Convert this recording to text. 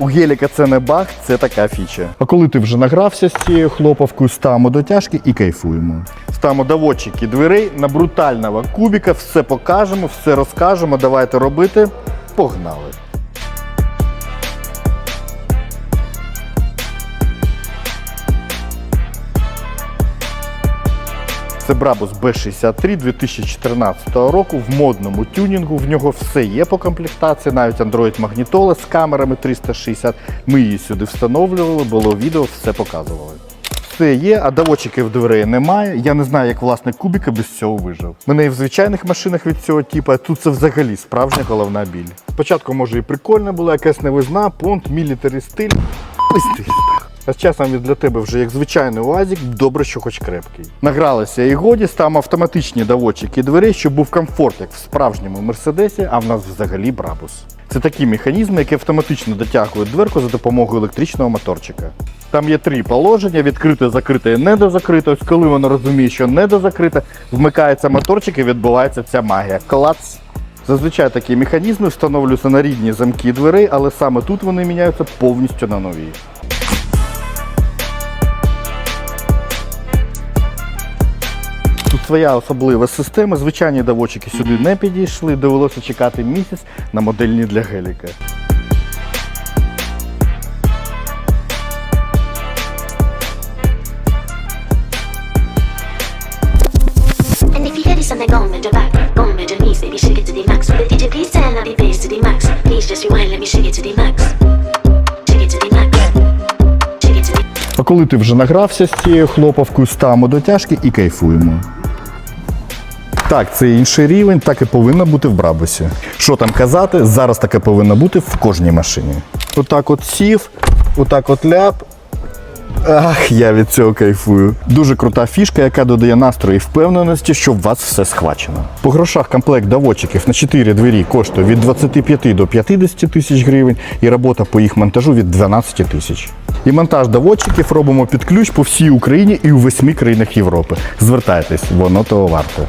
У геліка це не баг, це така фіча. А коли ти вже награвся з цією хлоповкою, ставимо дотяжки і кайфуємо. Ставимо доводчики дверей на брутального кубіка, все покажемо, все розкажемо. Давайте робити. Погнали! Це Brabus B63 2014 року в модному тюнінгу. В нього все є по комплектації, навіть Android магнітола з камерами 360. Ми її сюди встановлювали, було відео, все показували. Все є, а доводчиків дверей немає. Я не знаю, як власник кубіка без цього вижив. Мене і в звичайних машинах від цього типу, а тут це взагалі справжня головна біль. Спочатку, може, і прикольна була якась новизна, понт, мілітарі стиль. А з часом він для тебе вже як звичайний УАЗик, добре, що хоч крепкий. Награлися і годі, ставимо автоматичні доводчики дверей, щоб був комфорт, як в справжньому мерседесі, а в нас взагалі брабус. Це такі механізми, які автоматично дотягують дверку за допомогою електричного моторчика. Там є три положення: відкрите, закрите і недозакрите. Ось коли воно розуміє, що недозакрите, вмикається моторчик і відбувається ця магія. Клац! Зазвичай такі механізми встановлюються на рідні замки дверей, але саме тут вони міняються повністю на нові. Своя особлива система. Звичайні доводчики сюди не підійшли, довелося чекати місяць на модельні для геліка. А коли ти вже награвся з цією хлоповкою, ставимо дотяжки і кайфуємо. Так, це інший рівень, так і повинно бути в Брабусі. Що там казати, зараз таке повинно бути в кожній машині. Отак от сів, отак от ляп. Ах, я від цього кайфую. Дуже крута фішка, яка додає настрою і впевненості, що в вас все схвачено. По грошах комплект доводчиків на 4 двері коштує від 25 до 50 тисяч гривень і робота по їх монтажу від 12 тисяч. І монтаж доводчиків робимо під ключ по всій Україні і у восьми країнах Європи. Звертайтесь, воно того варте.